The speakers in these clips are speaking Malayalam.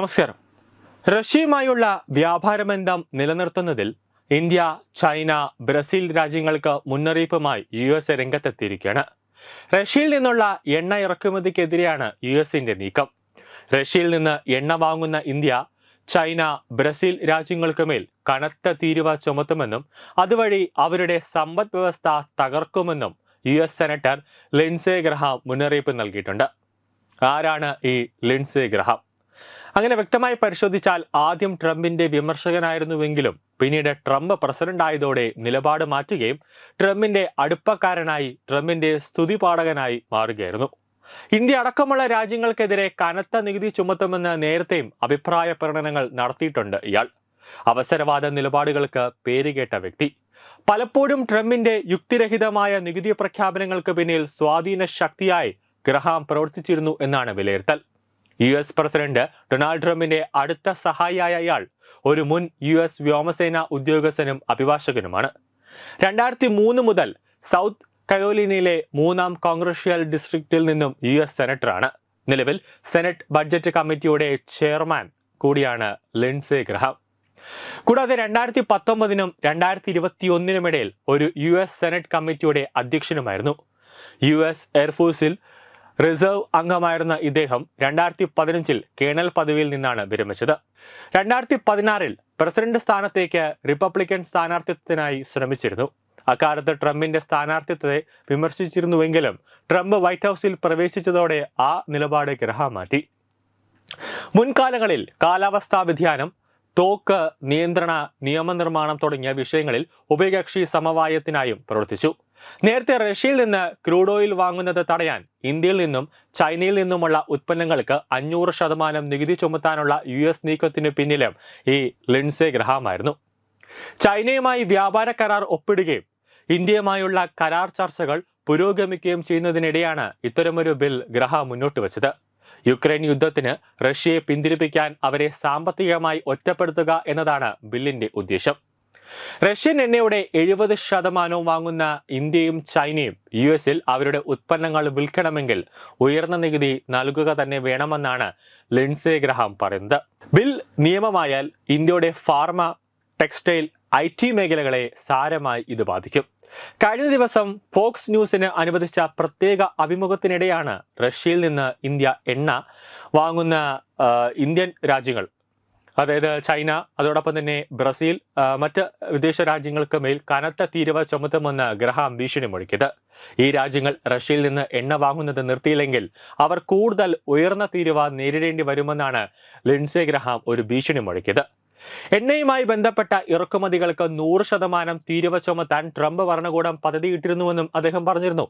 നമസ്കാരം. റഷ്യയുമായുള്ള വ്യാപാരബന്ധം നിലനിർത്തുന്നതിൽ ഇന്ത്യ ചൈന ബ്രസീൽ രാജ്യങ്ങൾക്ക് മുന്നറിയിപ്പുമായി യു എസ് രംഗത്തെത്തിയിരിക്കുകയാണ്. റഷ്യയിൽ നിന്നുള്ള എണ്ണ ഇറക്കുമതിക്കെതിരെയാണ് യു എസിന്റെ നീക്കം. റഷ്യയിൽ നിന്ന് എണ്ണ വാങ്ങുന്ന ഇന്ത്യ ചൈന ബ്രസീൽ രാജ്യങ്ങൾക്ക് മേൽ കനത്ത തീരുവ ചുമത്തുമെന്നും അതുവഴി അവരുടെ സമ്പദ് വ്യവസ്ഥ തകർക്കുമെന്നും U S senator Lindsey Graham മുന്നറിയിപ്പ് നൽകിയിട്ടുണ്ട്. ആരാണ് ഈ ലിൻസെ ഗ്രഹാം? അങ്ങനെ വ്യക്തമായി പരിശോധിച്ചാൽ ആദ്യം ട്രംപിന്റെ വിമർശകനായിരുന്നുവെങ്കിലും പിന്നീട് ട്രംപ് പ്രസിഡന്റ് ആയതോടെ നിലപാട് മാറ്റുകയും ട്രംപിന്റെ അടുപ്പക്കാരനായി ട്രംപിന്റെ സ്തുതിപാഠകനായി മാറുകയായിരുന്നു. ഇന്ത്യ അടക്കമുള്ള രാജ്യങ്ങൾക്കെതിരെ കനത്ത നികുതി ചുമത്തുമെന്ന് നേരത്തെയും അഭിപ്രായ പ്രകടനങ്ങൾ നടത്തിയിട്ടുണ്ട് ഇയാൾ. അവസരവാദ നിലപാടുകൾക്ക് പേരുകേട്ട വ്യക്തി. പലപ്പോഴും ട്രംപിന്റെ യുക്തിരഹിതമായ നികുതി പ്രഖ്യാപനങ്ങൾക്ക് പിന്നിൽ സ്വാധീന ശക്തിയായി ഗ്രഹാം പ്രവർത്തിച്ചിരുന്നു എന്നാണ് വിലയിരുത്തൽ. യു എസ് പ്രസിഡന്റ് ഡൊണാൾഡ് ട്രംപിന്റെ അടുത്ത സഹായിയായ ഇയാൾ ഒരു മുൻ യു എസ് വ്യോമസേന ഉദ്യോഗസ്ഥനും അഭിഭാഷകനുമാണ്. രണ്ടായിരത്തി മൂന്ന് മുതൽ സൗത്ത് കരോലിനയിലെ മൂന്നാം കോൺഗ്രഷ്യൽ ഡിസ്ട്രിക്റ്റിൽ നിന്നും യു എസ് സെനറ്ററാണ്. നിലവിൽ സെനറ്റ് ബഡ്ജറ്റ് കമ്മിറ്റിയുടെ ചെയർമാൻ കൂടിയാണ് ലിൻസെ ഗ്രഹാം. കൂടാതെ രണ്ടായിരത്തി പത്തൊമ്പതിനും രണ്ടായിരത്തി ഇടയിൽ ഒരു യു എസ് സെനറ്റ് കമ്മിറ്റിയുടെ അധ്യക്ഷനുമായിരുന്നു. യു എസ് എയർഫോഴ്സിൽ റിസർവ് അംഗമായിരുന്ന ഇദ്ദേഹം രണ്ടായിരത്തി പതിനഞ്ചിൽ കേണൽ പദവിയിൽ നിന്നാണ് വിരമിച്ചത്. രണ്ടായിരത്തി പതിനാറിൽ പ്രസിഡന്റ് സ്ഥാനത്തേക്ക് റിപ്പബ്ലിക്കൻ സ്ഥാനാർത്ഥിത്വത്തിനായി ശ്രമിച്ചിരുന്നു. അക്കാലത്ത് ട്രംപിന്റെ സ്ഥാനാർത്ഥിത്വത്തെ വിമർശിച്ചിരുന്നുവെങ്കിലും ട്രംപ് വൈറ്റ് ഹൗസിൽ പ്രവേശിച്ചതോടെ ആ നിലപാട് ഗ്രഹം മാറ്റി. മുൻകാലങ്ങളിൽ കാലാവസ്ഥാ വ്യതിയാനം തോക്ക് നിയന്ത്രണ നിയമനിർമ്മാണം തുടങ്ങിയ വിഷയങ്ങളിൽ ഉഭയകക്ഷി സമവായത്തിനായും പ്രവർത്തിച്ചു. നേരത്തെ റഷ്യയിൽ നിന്ന് ക്രൂഡ് ഓയിൽ വാങ്ങുന്നത് തടയാൻ ഇന്ത്യയിൽ നിന്നും ചൈനയിൽ നിന്നുമുള്ള ഉത്പന്നങ്ങൾക്ക് അഞ്ഞൂറ് ശതമാനം നികുതി ചുമത്താനുള്ള യു എസ് നീക്കത്തിന് പിന്നിലും ഈ ലിൻസെ ഗ്രഹാമായിരുന്നു. ചൈനയുമായി വ്യാപാര കരാർ ഒപ്പിടുകയും ഇന്ത്യയുമായുള്ള കരാർ ചർച്ചകൾ പുരോഗമിക്കുകയും ചെയ്യുന്നതിനിടെയാണ് ഇത്തരമൊരു ബിൽ ഗ്രഹ മുന്നോട്ട് വച്ചത്. യുക്രൈൻ യുദ്ധത്തിന് റഷ്യയെ പിന്തിരിപ്പിക്കാൻ അവരെ സാമ്പത്തികമായി ഒറ്റപ്പെടുത്തുക എന്നതാണ് ബില്ലിന്റെ ഉദ്ദേശം. റഷ്യൻ എണ്ണയുടെ എഴുപത് ശതമാനവും വാങ്ങുന്ന ഇന്ത്യയും ചൈനയും യു എസിൽ അവരുടെ ഉത്പന്നങ്ങൾ വിൽക്കണമെങ്കിൽ ഉയർന്ന നികുതി നൽകുക തന്നെ വേണമെന്നാണ് ലിൻസെ ഗ്രഹാം പറയുന്നത്. ബിൽ നിയമമായാൽ ഇന്ത്യയുടെ ഫാർമ ടെക്സ്റ്റൈൽ ഐ ടി മേഖലകളെ സാരമായി ഇത് ബാധിക്കും. കഴിഞ്ഞ ദിവസം ഫോക്സ് ന്യൂസിന് അനുവദിച്ച പ്രത്യേക അഭിമുഖത്തിനിടെയാണ് റഷ്യയിൽ നിന്ന് ഇന്ത്യ എണ്ണ വാങ്ങുന്ന ഇന്ത്യൻ രാജ്യങ്ങൾ അതായത് ചൈന അതോടൊപ്പം തന്നെ ബ്രസീൽ മറ്റ് വിദേശ രാജ്യങ്ങൾക്ക് മേൽ കനത്ത തീരുവ ചുമത്തുമെന്ന് ഗ്രഹാം ഭീഷണി മുഴക്കിയത് ഈ രാജ്യങ്ങൾ റഷ്യയിൽ നിന്ന് എണ്ണ വാങ്ങുന്നത് നിർത്തിയില്ലെങ്കിൽ അവർ കൂടുതൽ ഉയർന്ന തീരുവ നേരിടേണ്ടി വരുമെന്നാണ് ലിൻസെ ഗ്രഹാം ഒരു ഭീഷണി മുഴക്കിയത് എണ്ണയുമായി ബന്ധപ്പെട്ട ഇറക്കുമതികൾക്ക് നൂറ് ശതമാനം തീരുവ ചുമത്താൻ ട്രംപ് ഭരണകൂടം പദ്ധതിയിട്ടിരുന്നുവെന്നും അദ്ദേഹം പറഞ്ഞിരുന്നു.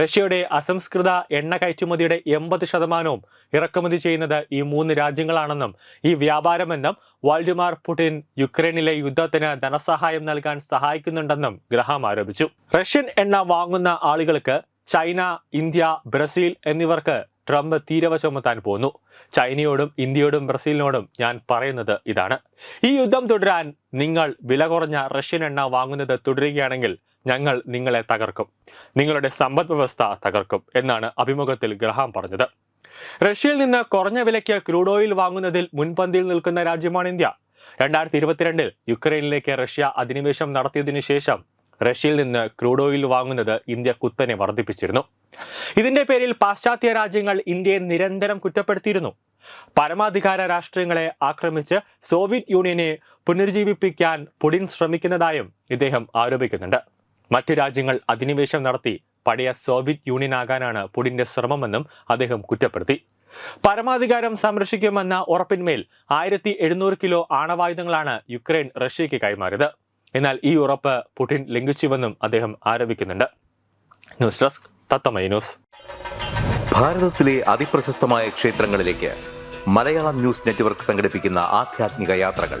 റഷ്യയുടെ അസംസ്കൃത എണ്ണ കയറ്റുമതിയുടെ എൺപത് ശതമാനവും ഇറക്കുമതി ചെയ്യുന്നത് ഈ മൂന്ന് രാജ്യങ്ങളാണെന്നും ഈ വ്യാപാരമെന്നും വാൾഡിമാർ പുടിൻ യുക്രൈനിലെ യുദ്ധത്തിന് ധനസഹായം നൽകാൻ സഹായിക്കുന്നുണ്ടെന്നും ഗ്രഹാം ആരോപിച്ചു. റഷ്യൻ എണ്ണ വാങ്ങുന്ന ആളുകൾക്ക് ചൈന ഇന്ത്യ ബ്രസീൽ എന്നിവർക്ക് ട്രംപ് തീരവ ചുമത്താൻ പോന്നു. ചൈനയോടും ഇന്ത്യയോടും ബ്രസീലിനോടും ഞാൻ പറയുന്നത് ഇതാണ്. ഈ യുദ്ധം തുടരാൻ നിങ്ങൾ വില കുറഞ്ഞ റഷ്യൻ എണ്ണ വാങ്ങുന്നത് തുടരുകയാണെങ്കിൽ ഞങ്ങൾ നിങ്ങളെ തകർക്കും. നിങ്ങളുടെ സമ്പദ് വ്യവസ്ഥ തകർക്കും എന്നാണ് അഭിമുഖത്തിൽ ഗ്രഹാം പറഞ്ഞത്. റഷ്യയിൽ നിന്ന് കുറഞ്ഞ വിലയ്ക്ക് ക്രൂഡ് ഓയിൽ വാങ്ങുന്നതിൽ മുൻപന്തിയിൽ നിൽക്കുന്ന രാജ്യമാണ് ഇന്ത്യ. രണ്ടായിരത്തി ഇരുപത്തിരണ്ടിൽ യുക്രൈനിലേക്ക് റഷ്യ അധിനിവേശം നടത്തിയതിനു ശേഷം റഷ്യയിൽ നിന്ന് ക്രൂഡ് ഓയിൽ വാങ്ങുന്നത് ഇന്ത്യ കുത്തനെ വർദ്ധിപ്പിച്ചിരുന്നു. ഇതിന്റെ പേരിൽ പാശ്ചാത്യ രാജ്യങ്ങൾ ഇന്ത്യയെ നിരന്തരം കുറ്റപ്പെടുത്തിയിരുന്നു. പരമാധികാര രാഷ്ട്രങ്ങളെ ആക്രമിച്ച് സോവിയറ്റ് യൂണിയനെ പുനരുജ്ജീവിപ്പിക്കാൻ പുടിൻ ശ്രമിക്കുന്നതായും ഇദ്ദേഹം ആരോപിക്കുന്നുണ്ട്. മറ്റു രാജ്യങ്ങൾ അധിനിവേശം നടത്തി പഴയ സോവിയറ്റ് യൂണിയൻ ആകാനാണ് പുടിന്റെ ശ്രമമെന്നും അദ്ദേഹം കുറ്റപ്പെടുത്തി. പരമാധികാരം സംരക്ഷിക്കുമെന്ന ഉറപ്പിന്മേൽ ആയിരത്തി എഴുന്നൂറ് കിലോ ആണവായുധങ്ങളാണ് യുക്രൈൻ റഷ്യയ്ക്ക് കൈമാറിയത്. എന്നാൽ ഈ ഉറപ്പ് പുടിൻ ലംഘിച്ചുവെന്നും അദ്ദേഹം ആരോപിക്കുന്നുണ്ട്. News desk തത്തമൈ news. ഭാരതത്തിലെ അതിപ്രശസ്തമായ ക്ഷേത്രങ്ങളിലേക്ക് മലയാളം ന്യൂസ് നെറ്റ്വർക്ക് സംഘടിപ്പിക്കുന്ന ആധ്യാത്മിക യാത്രകൾ.